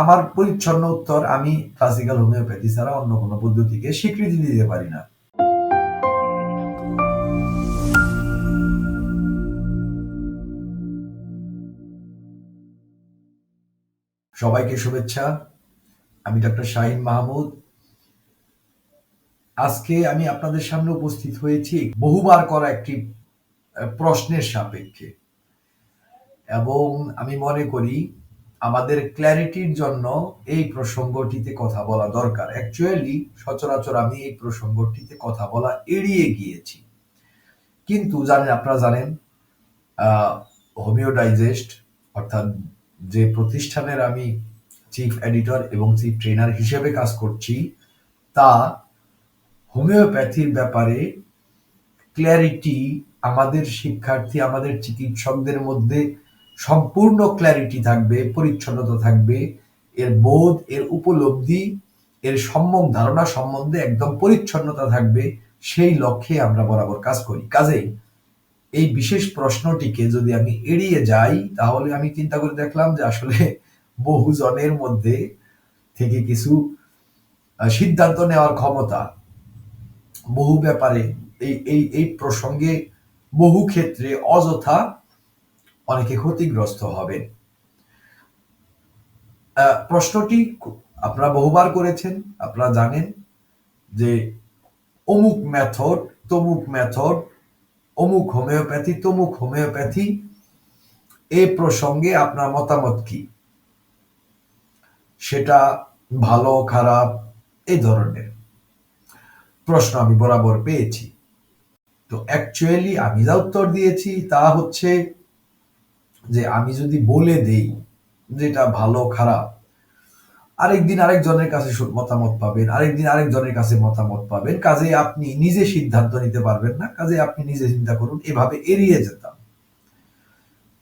আমার পরিচ্ছন্ন উত্তর, আমি ক্লাসিক্যাল হোমিওপ্যাথি ছাড়া অন্য কোনো পদ্ধতিকে স্বীকৃতি দিতে পারি না। সবাইকে শুভেচ্ছা। আমি ডক্টর শাহিন মাহমুদ। আজকে আমি আপনাদের সামনে উপস্থিত হয়েছি বহুবার করা একটি প্রশ্নের সাপেক্ষে। এবং আমি মনে করি আমাদের ক্ল্যারিটির জন্য এই প্রসঙ্গটিতে কথা বলা দরকার। অ্যাকচুয়ালি সচরাচর আমি এই প্রসঙ্গটিতে কথা বলা এড়িয়ে গিয়েছি। কিন্তু জানেন, আপনারা জানেন হোমিওডাইজেস্ট অর্থাৎ যে প্রতিষ্ঠানের আমি চিফ এডিটর এবং চিফ ট্রেনার হিসেবে কাজ করছি, তা হোমিওপ্যাথির ব্যাপারে ক্ল্যারিটি আমাদের শিক্ষার্থী, আমাদের চিকিৎসকদের মধ্যে সম্পূর্ণ ক্ল্যারিটি থাকবে, পরিচ্ছন্নতা থাকবে, এর বোধ, এর উপলব্ধি, এর সম্যক ধারণা সম্বন্ধে একদম পরিচ্ছন্নতা থাকবে, সেই লক্ষ্যে আমরা বরাবর কাজ করি। কাজেই এই বিশেষ প্রশ্নটিকে যদি আমি এড়িয়ে যাই, তাহলে আমি চিন্তা করে দেখলাম যে আসলে বহু জনের মধ্যে থেকে কিছু সিদ্ধান্ত নেওয়ার ক্ষমতা বহু ব্যাপারে, এই এই এই প্রসঙ্গে বহু ক্ষেত্রে অযথা অনেকে ক্ষতিগ্রস্ত হবেন। প্রশ্নটি আপনারা বহুবার করেছেন, আপনারা জানেন যে অমুক মেথড, তমুক মেথড, অমুক হোমিওপ্যাথি, তমুক হোমিওপ্যাথি এই প্রসঙ্গে আপনার মতামত কি? সেটা ভালো, খারাপ এই ধরনের। প্রশ্ন আমি বরাবর পেয়েছি। তো অ্যাকচুয়ালি আমি যা উত্তর দিয়েছি তা হচ্ছে যে আমি যদি বলে দেই যেটা ভালো, খারাপ, আরেকদিন আরেকজনের কাছে মতামত পাবেন, আরেকদিন আরেকজনের কাছে মতামত পাবেন, কাজে আপনি নিজে সিদ্ধান্ত নিতে পারবেন না, কাজে আপনি নিজে চিন্তা করুন, এভাবে এড়িয়ে যেতাম।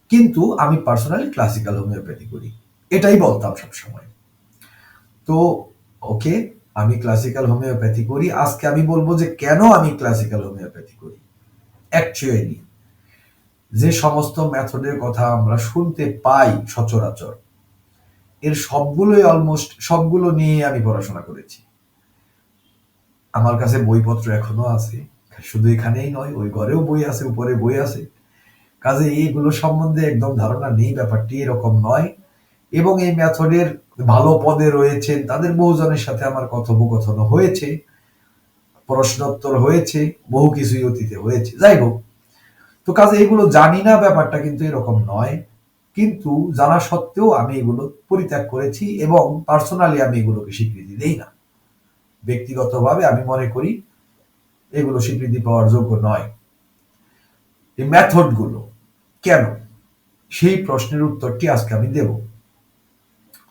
কিন্তু আমি পার্সোনালি ক্লাসিক্যাল হোমিওপ্যাথি করি, এটাই বলতাম সবসময়। তো, ওকে, আমি ক্লাসিক্যাল হোমিওপ্যাথি করি, আজকে আমি বলব যে কেন আমি ক্লাসিক্যাল হোমিওপ্যাথি করি? অ্যাকচুয়ালি যে সমস্ত মেথডের কথা আমরা শুনতে পাই সচরাচর, এর সবগুলোই অলমোস্ট সবগুলো নিয়ে আমি পড়াশোনা করেছি। আমার কাছে বইপত্র এখনও আছে, শুধু এখানেই নয়, ওই ঘরেও বই আছে, উপরে বই আছে। কাজে এইগুলো সম্বন্ধে একদম ধারণা নেই, ব্যাপারটি এরকম নয়। এবং এই মেথডের ভালো পদে রয়েছেন, তাদের বহুজনের সাথে আমার কথোপকথন হয়েছে, প্রশ্নোত্তর হয়েছে, বহু কিছুই অতীতে হয়েছে। যাই হোক তো কাজে এগুলো জানি না, ব্যাপারটা কিন্তু এরকম নয়। কিন্তু জানা সত্ত্বেও আমি এগুলো পরিত্যাগ করেছি এবং পার্সোনালি আমি এগুলোকে স্বীকৃতি দিই না। ব্যক্তিগতভাবে আমি মনে করি এগুলো স্বীকৃতি পাওয়ার যোগ্য নয়। এই মেথডগুলো কেন? সেই প্রশ্নের উত্তরটি আজকে আমি দেব।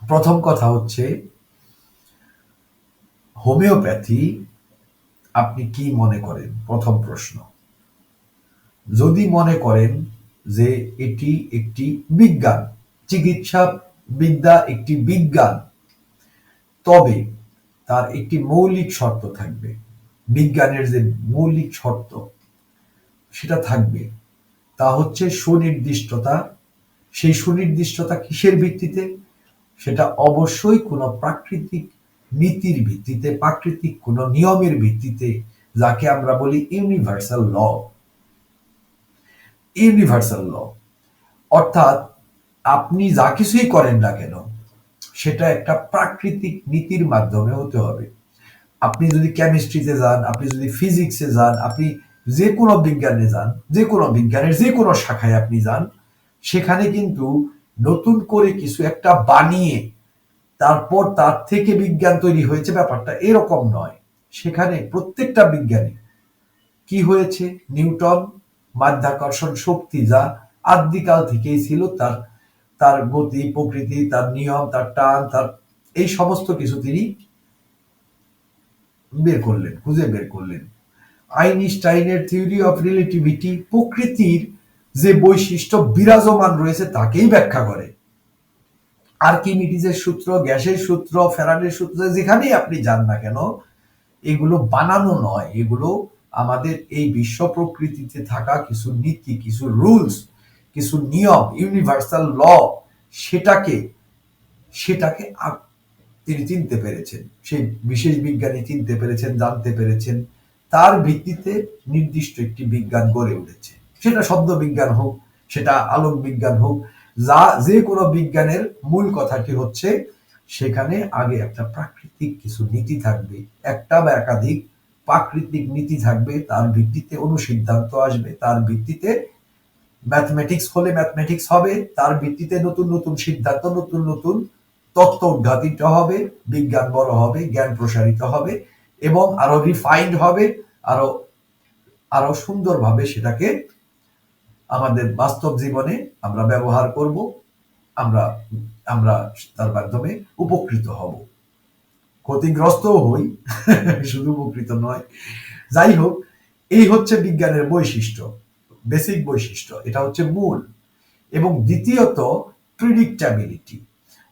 প্রথম কথা হচ্ছে, হোমিওপ্যাথি আপনি কি মনে করেন? প্রথম প্রশ্ন। যদি মনে করেন যে এটি একটি বিজ্ঞান চিকিৎসা বিদ্যা একটি বিজ্ঞান, তবে তার একটি মৌলিক শর্ত থাকবে। বিজ্ঞানের যে মৌলিক শর্ত, সেটা থাকবে। তা হচ্ছে সুনির্দিষ্টতা। সেই সুনির্দিষ্টতা কিসের ভিত্তিতে? সেটা অবশ্যই কোনো প্রাকৃতিক নীতির ভিত্তিতে, প্রাকৃতিক কোনো নিয়মের ভিত্তিতে, যাকে আমরা বলি ইউনিভার্সাল ল। ইউনিভার্সাল ল অর্থাৎ আপনি যা কিছুই করেন না কেন, সেটা একটা প্রাকৃতিক নীতির মাধ্যমে হতে হবে। আপনি যদি কেমিস্ট্রিতে যান, আপনি যদি ফিজিক্সে যান, আপনি যে কোনো বিজ্ঞানে যান, যে কোনো বিজ্ঞানের যে কোনো শাখায় আপনি যান, সেখানে কিন্তু নতুন করে কিছু একটা বানিয়ে তারপর তার থেকে বিজ্ঞান তৈরি হয়েছে ব্যাপারটা এরকম নয়। সেখানে প্রত্যেকটা বিজ্ঞানী কি হয়েছে? নিউটন মাধ্যাকর্ষণ শক্তি যা আদিকাল থেকেই ছিল তার তার গতি, প্রকৃতি, তার নিয়ম, তার টান, তার, এই সমস্ত কিছু তিনি বের করলেন, খুঁজে বের করলেন। আইনস্টাইনের থিওরি অফ রিলেটিভিটি প্রকৃতির যে বৈশিষ্ট্য বিরাজমান রয়েছে তাকেই ব্যাখ্যা করে। আর্কিমিডিজের সূত্র, গ্যাসের সূত্র ফেরানের সূত্র, যেখানেই আপনি যান না কেন, এগুলো বানানো নয়, এগুলো আমাদের এই বিশ্ব প্রকৃতিতে থাকা কিছু নীতি, কিছু রুলস কিছু নিয়ম ইউনিভার্সাল ল সেটাকে সেটাকে তিনি চিনতে পেরেছেন। সেই বিশেষ বিজ্ঞানী চিনতে পেরেছেন, জানতে পেরেছেন। তার ভিত্তিতে নির্দিষ্ট একটি বিজ্ঞান গড়ে উঠেছে। সেটা শব্দ বিজ্ঞান হোক, সেটা আলোক বিজ্ঞান হোক, যা যে কোনো বিজ্ঞানের মূল কথাটি হচ্ছে, সেখানে আগে একটা প্রাকৃতিক কিছু নীতি থাকবে। একটা বা একাধিক প্রাকৃতিক নীতি থাকবে, তার ভিত্তিতে অনুসিদ্ধান্ত আসবে, তার ভিত্তিতে ম্যাথমেটিক্স হলে ম্যাথমেটিক্স হবে, তার ভিত্তিতে নতুন নতুন সিদ্ধান্ত, নতুন নতুন তত্ত্ব উদ্ঘাটিত হবে, বিজ্ঞান বড় হবে, জ্ঞান প্রসারিত হবে এবং আরও রিফাইন্ড হবে, আরও আরও সুন্দরভাবে সেটাকে আমাদের বাস্তব জীবনে আমরা ব্যবহার করব, আমরা আমরা তার মাধ্যমে উপকৃত হব। ক্ষতিগ্রস্ত হই, শুধু উপকৃত নয়। যাই হোক এই হচ্ছে বিজ্ঞানের বৈশিষ্ট্য বেসিক বৈশিষ্ট্য, এটা হচ্ছে মূল। এবং দ্বিতীয়ত প্রিডিক্টাবিলিটি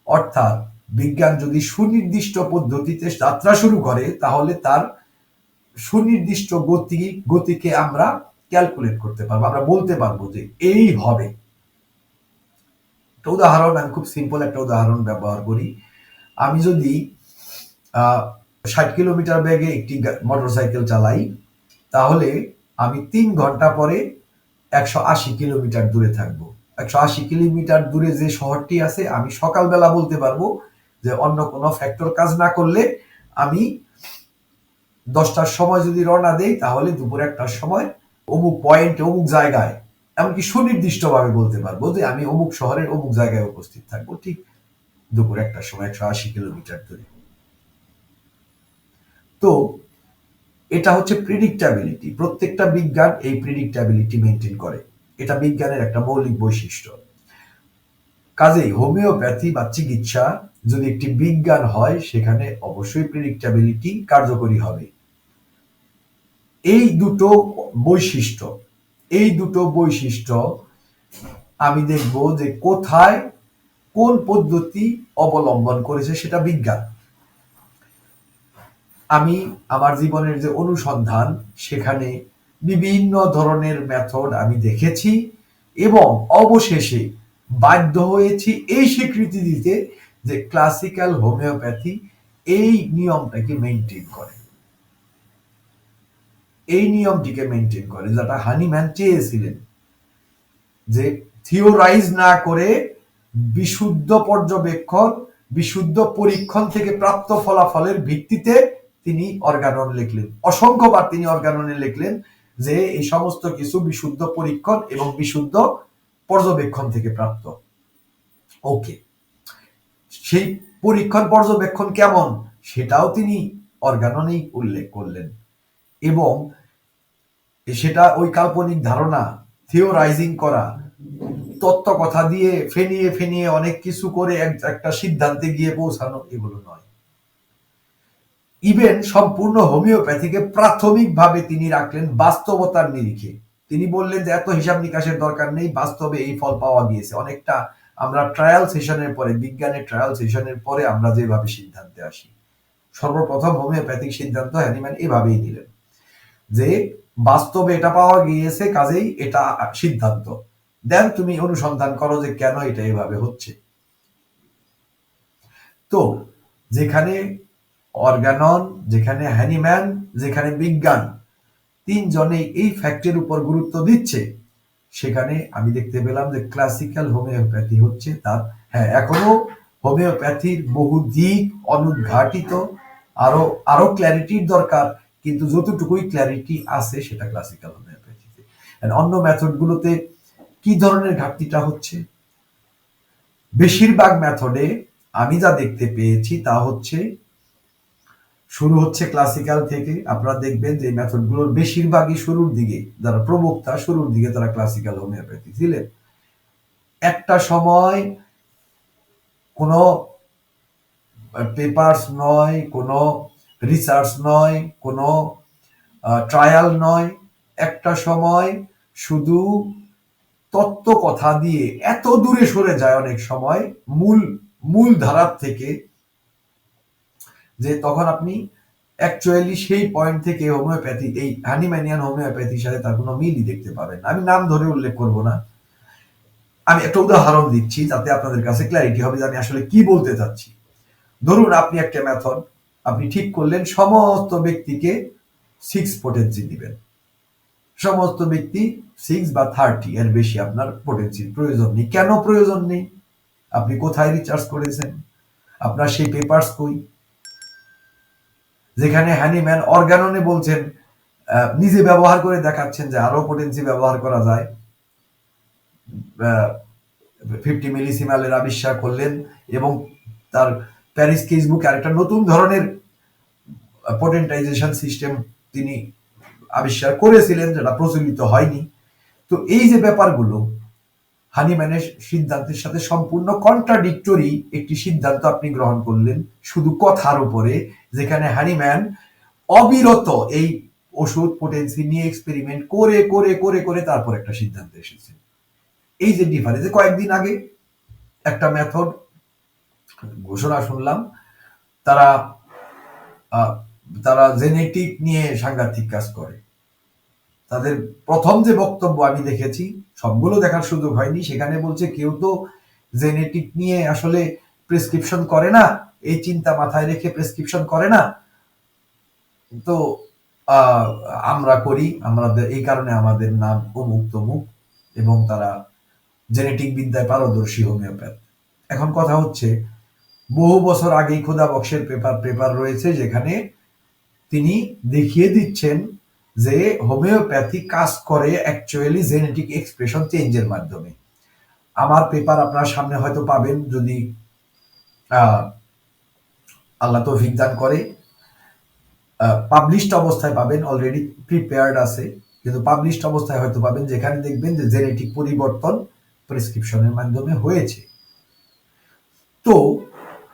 অর্থাৎ বিজ্ঞান যদি সুনির্দিষ্ট পদ্ধতিতে যাত্রা শুরু করে, তাহলে তার সুনির্দিষ্ট গতি, গতিকে আমরা ক্যালকুলেট করতে পারব, আমরা বলতে পারব যে এই হবে। একটা উদাহরণ, আমি খুব সিম্পল একটা উদাহরণ ব্যবহার করি। আমি যদি ষাট কিলোমিটার বেগে একটি মোটরসাইকেল চালাই, তাহলে আমি তিন ঘণ্টা পরে একশো আশি কিলোমিটার দূরে থাকব। একশো আশি কিলোমিটার দূরে যে শহরটি আছে, আমি সকালবেলা বলতে পারব যে অন্য কোনো ফ্যাক্টর কাজ না করলে আমি দশটার সময় যদি রওনা দেই, তাহলে দুপুর একটার সময় অমুক পয়েন্টে অমুক জায়গায়, এমনকি সুনির্দিষ্টভাবে বলতে পারব যে আমি অমুক শহরের অমুক জায়গায় উপস্থিত থাকব ঠিক দুপুর একটার সময় একশো আশি কিলোমিটার দূরে। তো এটা হচ্ছে প্রিডিক্টাবিলিটি প্রত্যেকটা বিজ্ঞান এই প্রিডিক্টাবিলিটি মেনটেন করে। এটা বিজ্ঞানের একটা মৌলিক বৈশিষ্ট্য। কাজেই হোমিওপ্যাথি বা চিকিৎসা যদি একটি বিজ্ঞান হয়, সেখানে অবশ্যই প্রিডিক্টাবিলিটি কার্যকরী হবে। এই দুটো বৈশিষ্ট্য, এই দুটো বৈশিষ্ট্য আমি দেখব যে কোথায় কোন পদ্ধতি অবলম্বন করেছে সেটা বিজ্ঞান। আমি আমার জীবনের যে অনুসন্ধান, সেখানে বিভিন্ন ধরনের মেথড আমি দেখেছি এবং অবশেষে বাধ্য হয়েছি এই স্বীকৃতি দিতে যে ক্লাসিক্যাল হোমিওপ্যাথি এই নিয়মটাকে মেনটেন করে। এই নিয়মটিকে মেনটেন করে। যেটা হানিম্যান চেয়েছিলেন যে থিওরাইজ না করে বিশুদ্ধ পর্যবেক্ষণ, বিশুদ্ধ পরীক্ষণ থেকে প্রাপ্ত ফলাফলের ভিত্তিতে তিনি অর্গানন লিখলেন। অসংখ্যবার তিনি অর্গাননে লিখলেন যে এই সমস্ত কিছু বিশুদ্ধ পরীক্ষণ এবং বিশুদ্ধ পর্যবেক্ষণ থেকে প্রাপ্ত। ওকে সেই পরীক্ষণ পর্যবেক্ষণ কেমন? সেটাও তিনি অর্গাননেই উল্লেখ করলেন। এবং সেটা ওই কাল্পনিক ধারণা থিওরাইজিং করা তত্ত্ব কথা দিয়ে ফেনিয়ে ফেনিয়ে অনেক কিছু করে একটা সিদ্ধান্তে গিয়ে পৌঁছানো এগুলো নয়। ইভেন সম্পূর্ণ হোমিওপ্যাথিকে প্রাথমিকভাবে তিনি রাখলেন বাস্তবতার নিরিখে। তিনি বললেন যে, এত হিসাব নিকাশের দরকার নেই, বাস্তবে এই ফল পাওয়া গিয়েছে। অনেকটা আমরা ট্রায়াল সেশনের পরে, বিজ্ঞানের ট্রায়াল সেশনের পরে আমরা যেভাবে সিদ্ধান্তে আসি, সর্বপ্রথম হোমিওপ্যাথিক সিদ্ধান্ত হ্যানিম্যান এভাবেই নিলেন যে, বাস্তবে এটা পাওয়া গিয়েছে, কাজেই এটা সিদ্ধান্ত। দেন তুমি অনুসন্ধান করো যে কেন এটা এভাবে হচ্ছে। তো, যেখানে অর্গানন, যেখানে হ্যানিম্যান যেখানে বিজ্ঞান। তিনজনে এই ফ্যাক্টের উপর গুরুত্ব দিচ্ছে। সেখানে আমি দেখতে পেলাম যে ক্লাসিক্যাল হোমিওপ্যাথি হচ্ছে তার হ্যাঁ এখনও হোমিওপ্যাথির বহু দিক অনুদ্ঘাটিত। আরও আরও ক্ল্যারিটির দরকার, কিন্তু যতটুকুই ক্ল্যারিটি আছে সেটা ক্লাসিক্যাল হোমিওপ্যাথিতে অন্য মেথডগুলোতে কি ধরনের ঘাটতিটা হচ্ছে? বেশিরভাগ মেথডে আমি যা দেখতে পেয়েছি তা হচ্ছে শুরু হচ্ছে ক্লাসিক্যাল থেকে। আপনারা দেখবেন যে মেথডগুলোর বেশিরভাগই শুরুর দিকে, যারা প্রবক্তা, শুরুর দিকে তারা ক্লাসিক্যাল হোমিওপ্যাথি ছিলেন। একটা সময় কোনো পেপার্স নয়, কোনো রিসার্চ নয়, কোনো ট্রায়াল নয়। একটা সময় শুধু তত্ত্ব কথা দিয়ে এত দূরে সরে যায় অনেক সময়, মূল মূল ধারার থেকে যে তখন আপনি অ্যাকচুয়ালি সেই পয়েন্ট থেকে হোমিওপ্যাথি এই হানিম্যানিয়ান হোমিওপ্যাথির সাথে তার কোনো মিলই দেখতে পাবেন আমি নাম ধরে উল্লেখ করব না। আমি একটা উদাহরণ দিচ্ছি যাতে আপনাদের কাছে ক্ল্যারিটি হবে যে আমি আসলে কি বলতে চাচ্ছি। ধরুন আপনি একটা মেথড আপনি ঠিক করলেন, সমস্ত ব্যক্তিকে সিক্স পোটেন্সি দিবেন। সমস্ত ব্যক্তি সিক্স বা থার্টি এর বেশি আপনার পোটেন্সির প্রয়োজন নেই। কেন প্রয়োজন নেই? আপনি কোথায় রিচার্জ করেছেন? আপনার সেই পেপার্স কই? যেখানে হ্যানিম্যান অর্গাননে বলছেন নিজে ব্যবহার করে দেখাচ্ছেন যে আরও পোটেন্সি ব্যবহার করা যায়। ফিফটি মিলিসিমালের আবিষ্কার করলেন এবং তার প্যারিস কেসবুক আরেকটা নতুন ধরনের পটেন্টাইজেশন সিস্টেম তিনি আবিষ্কার করেছিলেন, যেটা প্রচলিত হয়নি। তো এই যে ব্যাপারগুলো, হানিম্যানের সিদ্ধান্তের সাথে সম্পূর্ণ কন্ট্রাডিক্টরি একটি সিদ্ধান্ত আপনি গ্রহণ করলেন, শুধু কথার উপরে যেখানে হানিম্যান অবিরত এই ওষুধ পোটেন্সি নিয়ে এক্সপেরিমেন্ট করে করে করে করে তারপর একটা সিদ্ধান্ত এসেছে। এই যে ডিফারেন্স কয়েকদিন আগে একটা মেথড ঘোষণা শুনলাম, তারা তারা জেনেটিক নিয়ে সাংঘাতিক কাজ করে। তাদের প্রথম যে বক্তব্য আমি দেখেছি, সবগুলো দেখার সুযোগ হয়নি, সেখানে বলছে কেউ তো জেনেটিক নিয়ে আসলে প্রেসক্রিপশন করে না এই চিন্তা মাথায় রেখে প্রেসক্রিপশন করে না। তো আমরা করি আমাদের এই কারণে আমাদের নাম অমুক তমুক এবং তারা জেনেটিক বিদ্যায় পারদর্শী হোমিওপ্যাথ এখন কথা হচ্ছে, বহু বছর আগেই খোদা বক্সের পেপার পেপার রয়েছে যেখানে তিনি দেখিয়ে দিচ্ছেন যে হোমিওপ্যাথি কাজ করে অ্যাকচুয়ালি জেনেটিক এক্সপ্রেশন চেঞ্জের মাধ্যমে। আমার পেপার আপনার সামনে হয়তো পাবেন যদি আল্লাহ তো দান করে। পাবলিশড অবস্থায় পাবেন অলরেডি প্রিপেয়ার্ড আছে। কিন্তু পাবলিশড অবস্থায় হয়তো পাবেন, যেখানে দেখবেন যে জেনেটিক পরিবর্তন প্রেসক্রিপশনের মাধ্যমে হয়েছে। তো,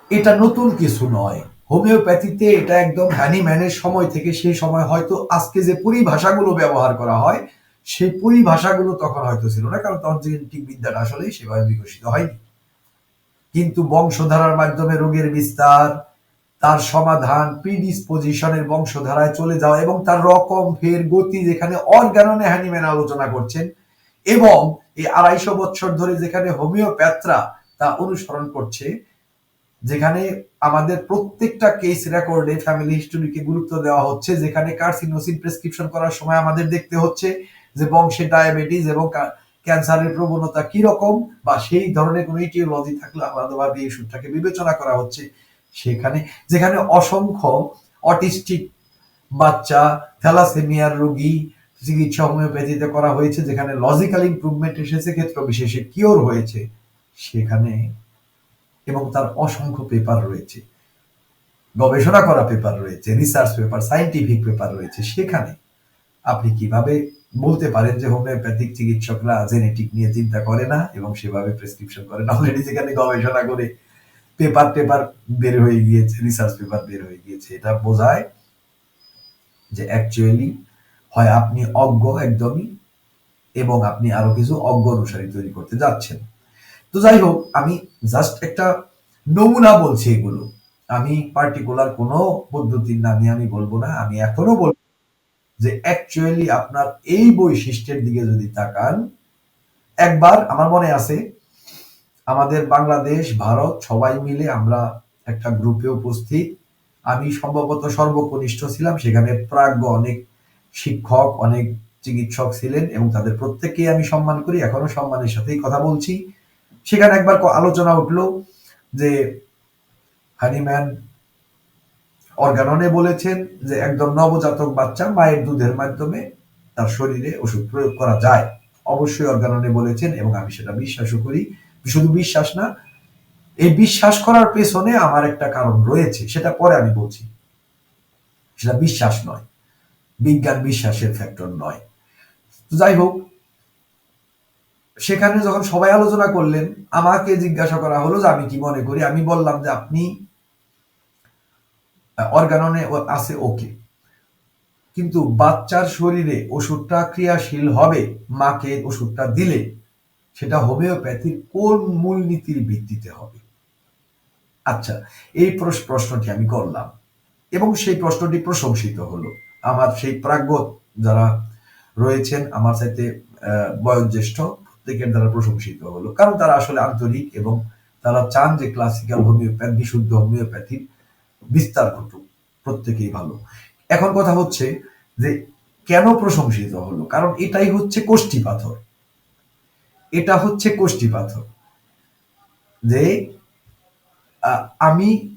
এটা নতুন কিছু নয়। হোমিওপ্যাথিতে এটা একদম হ্যানিম্যানের সময় থেকে সেই সময় হয়তো আজকে যে পরিভাষাগুলো ব্যবহার করা হয়, সেই পরিভাষাগুলো তখন হয়তো ছিল না, কারণ তখন জেনেটিক বিদ্যাটা আসলে সেভাবে বিকশিত হয়নি। কিন্তু বংশধারার মাধ্যমে রোগের বিস্তার তার সমাধান প্রিডিসপোজিশনের বংশধারায় চলে যাওয়া এবং তার রকম ফের গতি যেখানে অর্গাননে হ্যানিম্যান আলোচনা করছেন এবং এই আড়াইশো বছর ধরে যেখানে হোমিওপ্যাথরা তা অনুসরণ করছে, যেখানে আমাদের প্রত্যেকটা কেস রেকর্ডে ফ্যামিলি হিস্টোরিকে গুরুত্ব দেওয়া হচ্ছে, যেখানে কার্সিনোসিন প্রেসক্রিপশন করার সময় আমাদের দেখতে হচ্ছে যে বংশে ডায়াবেটিস এবং ক্যান্সারের প্রবণতা কি রকম বা সেই ধরনের কোনো ইটিওলজি থাকলে আলাদাভাবে এই ওষুধটাকে বিবেচনা করা হচ্ছে। সেখানে, যেখানে অসংখ্য অটিস্টিক বাচ্চা, থ্যালাসেমিয়ার রোগী চিকিৎসা হোমিওপ্যাথিতে করা হয়েছে, যেখানে লজিক্যাল ইম্প্রুভমেন্ট এসেছে ক্ষেত্র বিশেষে কিওর হয়েছে, সেখানে এবং তার অসংখ্য পেপার রয়েছে। গবেষণা করা পেপার রয়েছে রিসার্চ পেপার সাইন্টিফিক পেপার রয়েছে, সেখানে আপনি কীভাবে বলতে পারেন যে হোমিওপ্যাথিক চিকিৎসকরা জেনেটিক নিয়ে চিন্তা করে না এবং সেভাবে প্রেসক্রিপশন করে না? অলরেডি যেখানে গবেষণা করে পেপার পেপার বের হয়ে গিয়েছে রিসার্চ পেপার বের হয়ে গিয়েছে। এটা বোঝায় যে অ্যাকচুয়ালি হয় আপনি অজ্ঞ একদমই এবং আপনি আরও কিছু অজ্ঞ অনুসারী তৈরি করতে যাচ্ছেন। তো যাই হোক, আমি জাস্ট একটা নমুনা বলছি এগুলো। আমি পার্টিকুলার কোনো পদ্ধতির নামে আমি বলব না, আমি এখনও বলব যে অ্যাকচুয়ালি আপনার এই বৈশিষ্ট্যের দিকে যদি তাকান, একবার আমার মনে আছে আমাদের বাংলাদেশ, ভারত সবাই মিলে আমরা একটা গ্রুপে উপস্থিত। আমি সম্ভবত সর্বকনিষ্ঠ ছিলাম, সেখানে প্রাজ্ঞ অনেক শিক্ষক, অনেক চিকিৎসক ছিলেন এবং তাদের প্রত্যেককেই আমি সম্মান করি, এখনও সম্মানের সাথেই কথা বলছি। সেখানে একবার আলোচনা উঠল যে হানিম্যান অর্গাননে বলেছেন যে একদম নবজাতক বাচ্চা মায়ের দুধের মাধ্যমে তার শরীরে ওষুধ প্রয়োগ করা যায়। অবশ্যই অর্গাননে বলেছেন এবং আমি সেটা বিশ্বাসও করি। শুধু বিশ্বাস না, এই বিশ্বাস করার পেছনে আমার একটা কারণ রয়েছে, সেটা পরে আমি বলছি। সেটা বিশ্বাস নয়, বিজ্ঞান বিশ্বাসের ফ্যাক্টর নয়। যাই হোক, সেখানে যখন সবাই আলোচনা করলেন, আমাকে জিজ্ঞাসা করা হলো যে আমি কি মনে করি? আমি বললাম যে আপনি অর্গাননে আছে, ওকে। কিন্তু বাচ্চার শরীরে ওষুধটা ক্রিয়াশীল হবে, মাকে ওষুধটা দিলে সেটা হোমিওপ্যাথির কোন মূলনীতির ভিত্তিতে হবে। আচ্ছা এই প্রশ্নটি আমি করলাম এবং সেই প্রশ্নটি প্রশংসিত হলো। আমার সেই প্রাজ্ঞ যারা রয়েছেন আমার সাথে বয়োজ্যেষ্ঠ প্রত্যেকের দ্বারা প্রশংসিত হলো। কারণ তারা আসলে আন্তরিক এবং তারা চান যে ক্লাসিক্যাল হোমিওপ্যাথি বিশুদ্ধ হোমিওপ্যাথির বিস্তার ঘটুক, প্রত্যেকেই ভালো। এখন কথা হচ্ছে যে কেন প্রশংসিত হলো? কারণ এটাই হচ্ছে কোষ্ঠী পাথর। এটা হচ্ছে কোষ্ঠী পাথর। যে আমি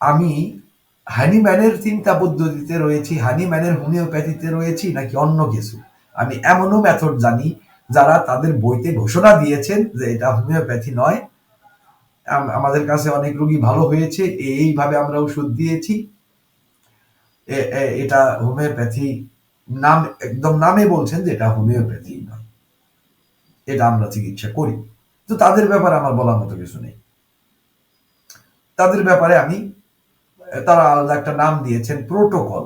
আমি হানিম্যানের চিন্তা পদ্ধতিতে রয়েছি, হানিম্যানের হোমিওপ্যাথিতে রয়েছি নাকি অন্য কিছু? আমি এমনও মেথড জানি যারা তাদের বইতে ঘোষণা দিয়েছেন যে এটা হোমিওপ্যাথি নয়। আম- আমাদের কাছে অনেক রোগী ভালো হয়েছে এইভাবে আমরা ওষুধ দিয়েছি। এটা হোমিওপ্যাথি নাম, একদম নামে বলছেন যে এটা হোমিওপ্যাথি নয়। এটা আমরা চিকিৎসা করি। তো তাদের ব্যাপারে আমার বলার মতো কিছু নেই। তাদের ব্যাপারে আমি, তারা আলাদা একটা নাম দিয়েছেন, প্রোটোকল।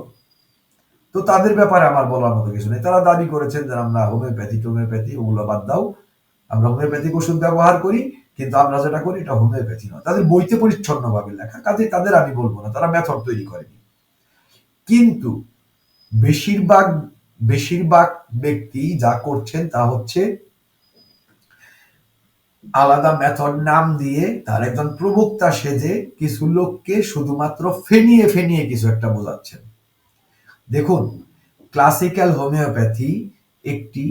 তো তাদের ব্যাপারে আমার বলার মতো কিছু নেই। তারা দাবি করেছেন যে আমরা হোমিওপ্যাথি, টোমিওপ্যাথি ওগুলো বাদ দাও। আমরা হোমিওপ্যাথিক ওষুধ ব্যবহার করি, কিন্তু আমরা যেটা করি এটা হোমিওপ্যাথি নয়। তাদের বইতে পরিচ্ছন্ন ভাবে লেখা কাজে তাদের আমি বলব না, তারা মেথড তৈরি করেনি। কিন্তু বেশিরভাগ বেশিরভাগ ব্যক্তি যা করছেন তা হচ্ছে আলাদা মেথড নাম দিয়ে তার একজন প্রবক্তা সেজে কিছু লোককে শুধুমাত্র ফেনিয়ে ফেনিয়ে কিছু একটা বোঝাচ্ছেন। দেখুন ক্লাসিক্যাল হোমিওপ্যাথি একটি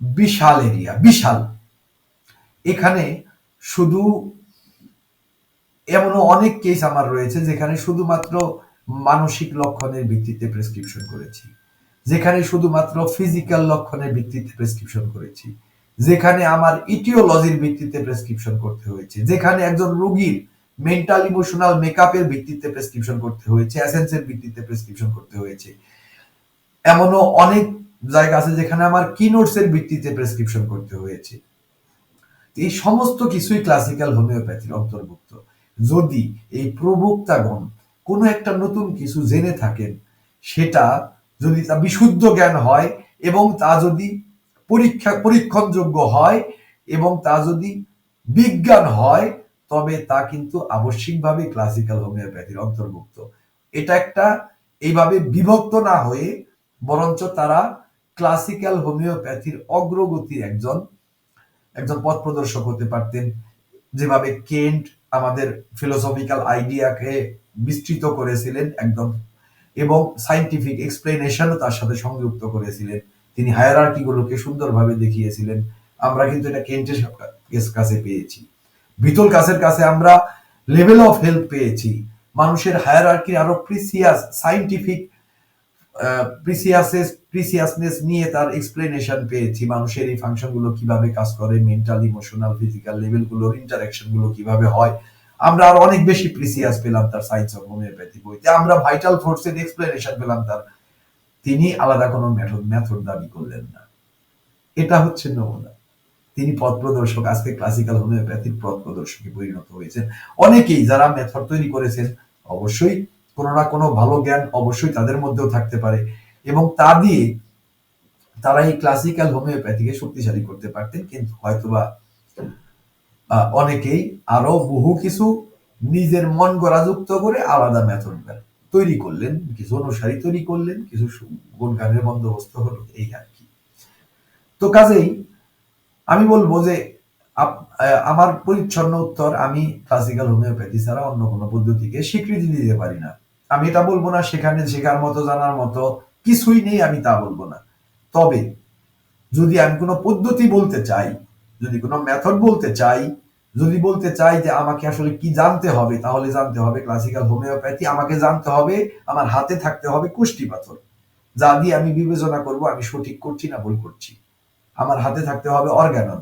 বিশাল এরিয়া বিশাল। এখানে শুধু এমন অনেক কেস আমার রয়েছে যেখানে শুধুমাত্র মানসিক লক্ষণের ভিত্তিতে প্রেসক্রিপশন করেছি। যেখানে শুধুমাত্র ফিজিক্যাল লক্ষণের ভিত্তিতে প্রেসক্রিপশন করেছি। যেখানে আমার ইটিওলজির ভিত্তিতে প্রেসক্রিপশন করতে হয়েছে, যেখানে একজন রোগীর মেন্টাল ইমোশনাল মেকআপের ভিত্তিতে প্রেসক্রিপশন করতে হয়েছে এসেন্সের ভিত্তিতে প্রেসক্রিপশন করতে হয়েছে। এমনও অনেক জায়গা আছে যেখানে আমার কিনোটস এর ভিত্তিতে প্রেসক্রিপশন করতে হয়েছে। এই সমস্ত কিছুই ক্লাসিক্যাল হোমিওপ্যাথির অন্তর্ভুক্ত। যদি এই প্রবক্তাগণ কোনো একটা নতুন কিছু জেনে থাকেন, সেটা যদি তা বিশুদ্ধ জ্ঞান হয় এবং তা যদি পরীক্ষা, পরীক্ষণযোগ্য হয় এবং তা যদি বিজ্ঞান হয়, তবে তা কিন্তু আবশ্যিকভাবে ক্লাসিক্যাল হোমিওপ্যাথির অন্তর্ভুক্ত। এটা একটা এইভাবে বিভক্ত না হয়ে বরঞ্চ তারা ক্লাসিক্যাল হোমিওপ্যাথির অগ্রগতির একজন একজন পথ প্রদর্শক হতে পারতেন। যেভাবে কেন্ট আমাদের ফিলোসফিক্যাল আইডিয়াকে বিস্তৃত করেছিলেন একদম এবং সাইন্টিফিক এক্সপ্লেনেশনও তার সাথে সংযুক্ত করেছিলেন। তিনি হায়ারার্কি গুলোকে সুন্দরভাবে দেখিয়েছিলেন। আমরা কিন্তু এটা কেন্টের কাছে পেয়েছি। বিতল কাছের কাছে আমরা লেভেল অফ হেল্প পেয়েছি। মানুষের হায়ারার্কির আরও প্রিসিয়াস সাইন্টিফিক প্রিসিয়াসেস প্রিসিয়াসনেস নিয়ে তার এক্সপ্লেনেশন পেয়েছি। মানুষের এই ফাংশনগুলো কীভাবে কাজ করে মেন্টাল ইমোশনাল ফিজিক্যাল লেভেলগুলোর ইন্টারাকশনগুলো কীভাবে হয়। আমরা আর অনেক বেশি প্রিসিয়াস পেলাম তার সায়েন্স অফ হোমিওপ্যাথি বইতে। আমরা ভাইটাল ফোর্সের এক্সপ্লেনেশন পেলাম তার তিনি আলাদা কোনো মেথড মেথড দাবি করলেন না। এটা হচ্ছে নমুনা। তিনি পথ প্রদর্শক, আজকে ক্লাসিক্যাল হোমিওপ্যাথির পথ প্রদর্শকে পরিণত হয়েছেন। অনেকেই যারা মেথড তৈরি করেছেন, অবশ্যই কোনো না কোনো ভালো জ্ঞান অবশ্যই তাদের মধ্যেও থাকতে পারে এবং তা দিয়ে তারা এই ক্লাসিক্যাল হোমিওপ্যাথিকে শক্তিশালী করতে পারতেন। কিন্তু হয়তোবা অনেকেই আরও বহু কিছু নিজের মন গড়া যুক্ত করে আলাদা মেথড তৈরি করলেন, কিছু অনুসারী তৈরি করলেন, কিছু গুণগানের বন্দোবস্ত হলো, এই আর কি। তো কাজেই আমি বলব যে আমার পরিচ্ছন্ন উত্তর আমি ক্লাসিক্যাল হোমিওপ্যাথি ছাড়া অন্য কোনো পদ্ধতিকে স্বীকৃতি দিতে পারি না। আমি এটা বলব না, সেখানে শেখার মতো, জানার মতো কিছুই নেই, আমি তা বলব না। তবে যদি আমি কোনো পদ্ধতি বলতে চাই, যদি কোনো মেথড বলতে চাই যদি বলতে চাই যে আমাকে আসলে কি জানতে হবে, তাহলে জানতে হবে ক্লাসিক্যাল হোমিওপ্যাথি আমাকে জানতে হবে, আমার হাতে থাকতে হবে কুষ্টি পাথর। যা দিয়ে আমি বিবেচনা করব, আমি সঠিক করছি না ভুল করছি। আমার হাতে থাকতে হবে অর্গানন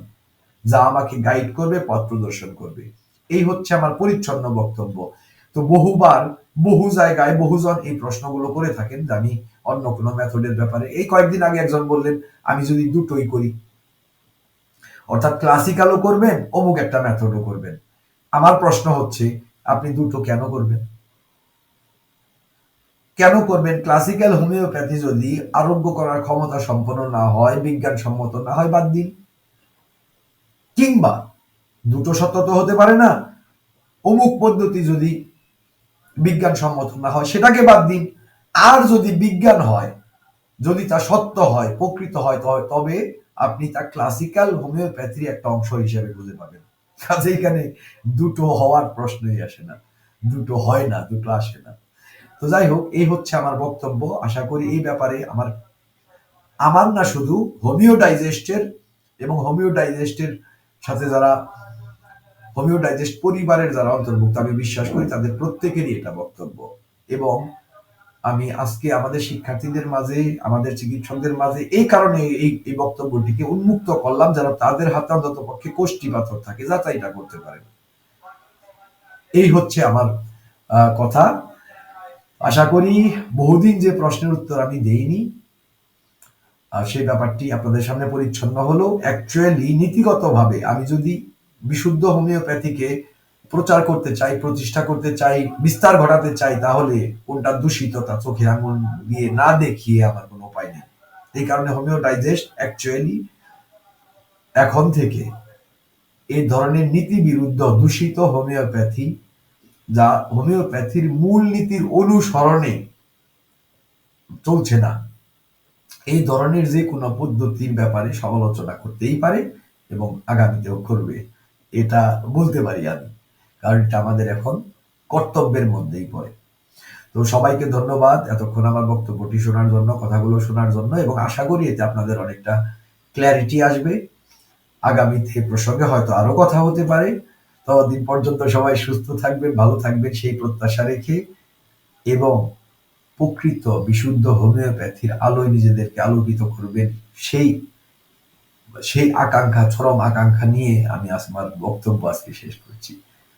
যা আমাকে গাইড করবে, পথ প্রদর্শন করবে। এই হচ্ছে আমার পরিচ্ছন্ন বক্তব্য। তো বহুবার, বহু জায়গায় বহুজন এই প্রশ্নগুলো করে থাকেন যে আমি অন্য কোনো মেথডের ব্যাপারে। এই কয়েকদিন আগে একজন বললেন, আমি যদি দুটোই করি অর্থাৎ ক্লাসিক্যালও করবেন, অমুক একটা মেথডও করবেন। আমার প্রশ্ন হচ্ছে, আপনি দুটো কেন করবেন? কেন করবেন? ক্লাসিক্যাল হোমিওপ্যাথি যদি আরোগ্য করার ক্ষমতা সম্পন্ন না হয়, বিজ্ঞানসম্মত না হয়, বাদ দিন। কিংবা দুটো সত্য তো হতে পারে না, অমুক পদ্ধতি যদি বিজ্ঞানসম্মত না হয়, সেটাকে বাদ দিন। আর যদি বিজ্ঞান হয়, যদি তা সত্য হয়, প্রকৃত হয় তবে আপনি তা ক্লাসিক্যাল হোমিওপ্যাথির একটা অংশ হিসেবে খুঁজে পাবেন। কাজে এখানে দুটো হওয়ার প্রশ্নই আসে না। দুটো হয় না, দুটো আসে না। তো যাই হোক, এই হচ্ছে আমার বক্তব্য। আশা করি এই ব্যাপারে আমার আমার না শুধু হোমিও ডাইজেস্টের এবং হোমিও ডাইজেস্টের সাথে যারা হোমিও ডাইজেস্ট পরিবারের যারা অন্তর্ভুক্ত, আমি বিশ্বাস করি তাদের প্রত্যেকেরই এটা বক্তব্য। এবং আমি আজকে আমাদের শিক্ষার্থীদের মাঝে, আমাদের চিকিৎসকদের মাঝে এই কারণে এই বক্তব্যটিকে উন্মুক্ত করলাম যেন তাদের হাতে অন্তত পক্ষে কোষ্ঠী পাথর থাকে, যাচাইটা করতে পারেন। এই হচ্ছে আমার কথা। আশা করি বহুদিন যে প্রশ্নের উত্তর আমি দেইনি আর সেই ব্যাপারটি আপনাদের সামনে পরিচ্ছন্ন হলো। অ্যাকচুয়ালি নীতিগতভাবে আমি যদি বিশুদ্ধ হোমিওপ্যাথিকে প্রচার করতে চাই, প্রতিষ্ঠা করতে চাই, বিস্তার ঘটাতে চাই, তাহলে কোনটা দূষিত তা চোখে আঙুল দিয়ে না দেখিয়ে আমার কোনো উপায় নেই। এই কারণে হোমিও ডাইজেস্ট অ্যাকচুয়ালি এখন থেকে এই ধরনের নীতি বিরুদ্ধ দূষিত হোমিওপ্যাথি যা হোমিওপ্যাথির মূল নীতির অনুসরণে চলছে না। এই ধরনের যে কোনো পদ্ধতির ব্যাপারে সমালোচনা করতেই পারে এবং আগামীতেও করবে, এটা বলতে পারি আমি। কারণ এটা আমাদের এখন কর্তব্যের মধ্যেই পড়ে। তো সবাইকে ধন্যবাদ এতক্ষণ আমার বক্তব্যটি শোনার জন্য, কথাগুলো শোনার জন্য এবং আশা করি এতে আপনাদের অনেকটা ক্ল্যারিটি আসবে। আগামীতে প্রসঙ্গে হয়তো আরও কথা হতে পারে। ততদিন পর্যন্ত সবাই সুস্থ থাকবেন, ভালো থাকবেন সেই প্রত্যাশা রেখে এবং প্রকৃত বিশুদ্ধ হোমিওপ্যাথির আলোয় নিজেদেরকে আলোকিত করবেন সেই সেই আকাঙ্ক্ষা, চরম আকাঙ্ক্ষা নিয়ে আমি আমার বক্তব্য আজকে শেষ করছি।